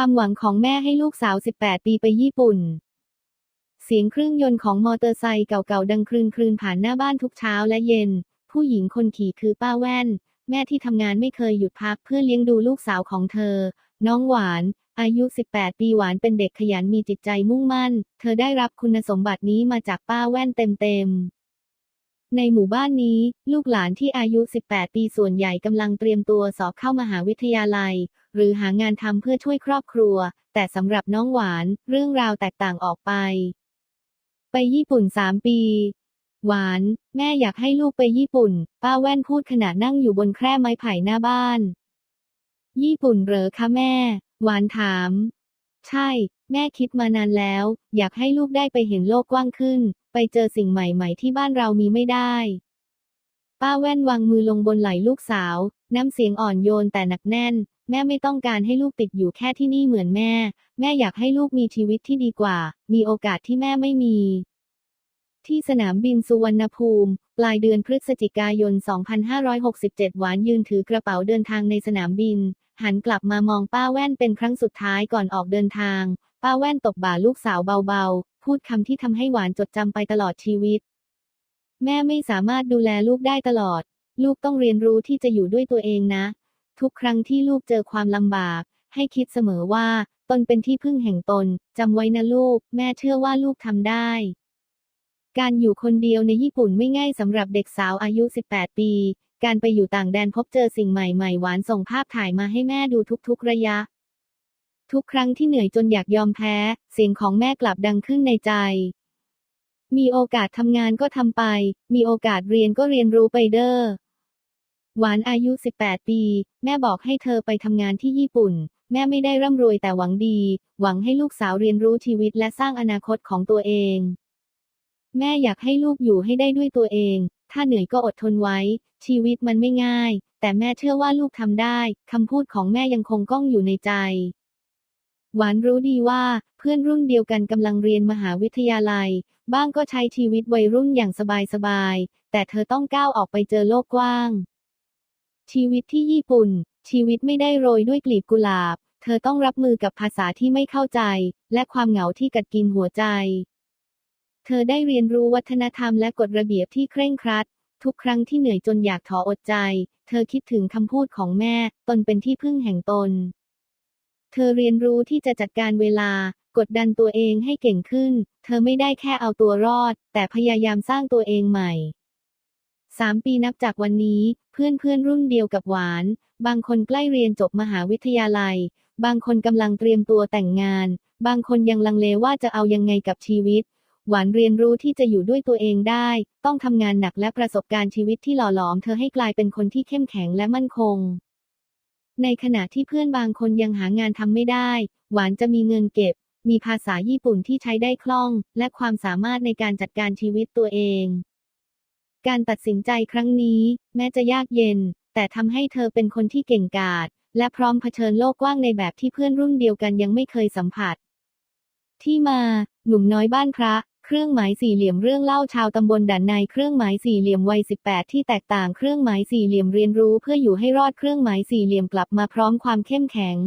ความหวังของแม่ให้ลูกสาว 18 ปีไปญี่ปุ่น เสียงเครื่องยนต์ของมอเตอร์ไซค์เก่าๆดังครืนครืนๆผ่านหน้าบ้านทุกเช้าและเย็น ผู้หญิงคนขี่คือป้าแว่น แม่ที่ทำงานไม่เคยหยุดพักเพื่อเลี้ยงดูลูกสาวของเธอ น้องหวาน อายุ 18 ปีหวานเป็นเด็กขยันมีจิตใจมุ่งมั่น เธอได้รับคุณสมบัตินี้มาจากป้าแว่นเต็มๆ ในหมู่บ้านนี้ ลูกหลานที่อายุ 18 ปีส่วนใหญ่กำลังเตรียมตัวสอบเข้ามหาวิทยาลัย หรือหางานทำเพื่อช่วยครอบครัว แต่สำหรับน้องหวาน เรื่องราวแตกต่างออกไป ไปญี่ปุ่น 3 ปี หวาน แม่อยากให้ลูกไปญี่ปุ่น ป้าแว่นพูดขณะนั่งอยู่บนแคร่ไม้ไผ่หน้าบ้าน ญี่ปุ่นเหรอคะแม่ หวานถาม ใช่ แม่คิดมานานแล้ว อยากให้ลูกได้ไปเห็นโลกกว้างขึ้น ไปเจอสิ่งใหม่ๆที่บ้านเรามีไม่ได้ ป้าแว่นวางมือลงบนไหล่ลูกสาว น้ำเสียงอ่อนโยนแต่หนักแน่น แม่ไม่ต้องการให้ลูกติดอยู่แค่ที่นี่เหมือนแม่ แม่อยากให้ลูกมีชีวิตที่ดีกว่า มีโอกาสที่แม่ไม่มี ที่สนามบินสุวรรณภูมิ ปลายเดือนพฤศจิกายน 2567 หวานยืนถือกระเป๋าเดินทางในสนามบิน หันกลับมามองป้าแว่นเป็นครั้งสุดท้ายก่อนออกเดินทาง ป้าแว่นตบบ่าลูกสาวเบาๆ พูดคำที่ทำให้หวานจดจำไปตลอดชีวิต แม่ไม่สามารถดูแลลูกได้ตลอด ลูกต้องเรียนรู้ที่จะอยู่ด้วยตัวเองนะ ทุกครั้งที่ลูกเจอความลำบาก ให้คิดเสมอว่า ตนเป็นที่พึ่งแห่งตนจำไว้นะลูก แม่เชื่อว่าลูกทำได้ การอยู่คนเดียวในญี่ปุ่นไม่ง่ายสำหรับเด็กสาวอายุ 18 ปี การไปอยู่ต่างแดนพบเจอสิ่งใหม่ๆ หวานส่งภาพถ่ายมาให้แม่ดูทุกๆระยะ ทุกครั้งที่เหนื่อยจนอยากยอมแพ้ เสียงของแม่กลับดังขึ้นในใจ มีโอกาสทำงานก็ทำไป มีโอกาสเรียนก็เรียนรู้ไปเด้อ หวานอายุ 18 ปี แม่บอกให้เธอไปทำงานที่ญี่ปุ่น แม่ไม่ได้ร่ำรวยแต่หวังดี หวังให้ลูกสาวเรียนรู้ชีวิตและสร้างอนาคตของตัวเอง แม่อยากให้ลูกอยู่ให้ได้ด้วยตัวเอง ถ้าเหนื่อยก็อดทนไว้ ชีวิตมันไม่ง่าย แต่แม่เชื่อว่าลูกทำได้ คำพูดของแม่ยังคงก้องอยู่ในใจ หวานรู้ดีว่า เพื่อนรุ่นเดียวกันกำลังเรียนมหาวิทยาลัย บ้างก็ใช้ชีวิตวัยรุ่นอย่างสบายๆ แต่เธอต้องก้าวออกไปเจอโลกกว้าง ชีวิตที่ญี่ปุ่น ชีวิตไม่ได้โรยด้วยกลีบกุหลาบ เธอต้องรับมือกับภาษาที่ไม่เข้าใจ และความเหงาที่กัดกินหัวใจ เธอได้เรียนรู้วัฒนธรรมและกฎระเบียบที่เคร่งครัด ทุกครั้งที่เหนื่อยจนอยากถออดใจ เธอคิดถึงคำพูดของแม่ ตนเป็นที่พึ่งแห่งตน เธอเรียนรู้ที่จะจัดการเวลา กดดันตัวเองให้เก่งขึ้น เธอไม่ได้แค่เอาตัวรอด แต่พยายามสร้างตัวเองใหม่สามปีนับจากวันนี้ เพื่อนเพื่อนรุ่นเดียวกับหวาน บางคนใกล้เรียนจบมหาวิทยาลัย บางคนกำลังเตรียมตัวแต่งงาน บางคนยังลังเลว่าจะเอายังไงกับชีวิต หวานเรียนรู้ที่จะอยู่ด้วยตัวเองได้ ต้องทำงานหนักและประสบการณ์ชีวิตที่หล่อหลอมเธอให้กลายเป็นคนที่เข้มแข็งและมั่นคง ในขณะที่เพื่อนบางคนยังหางานทำไม่ได้ หวานจะมีเงินเก็บ มีภาษาญี่ปุ่นที่ใช้ได้คล่อง และความสามารถในการจัดการชีวิตตัวเอง การตัดสินใจครั้งนี้ แม้จะยากเย็น แต่ทำให้เธอเป็นคนที่เก่งกาจและพร้อมเผชิญโลกกว้างในแบบที่เพื่อนรุ่นเดียวกันยังไม่เคยสัมผัสที่มา หนุ่มน้อยบ้านพระ เครื่องหมายสี่เหลี่ยมเรื่องเล่าชาวตำบลด่านในเครื่องหมายสี่เหลี่ยมวัย 18 ที่แตกต่างเครื่องหมายสี่เหลี่ยมเรียนรู้เพื่ออยู่ให้รอดเครื่องหมายสี่เหลี่ยมกลับมาพร้อมความเข้มแข็ง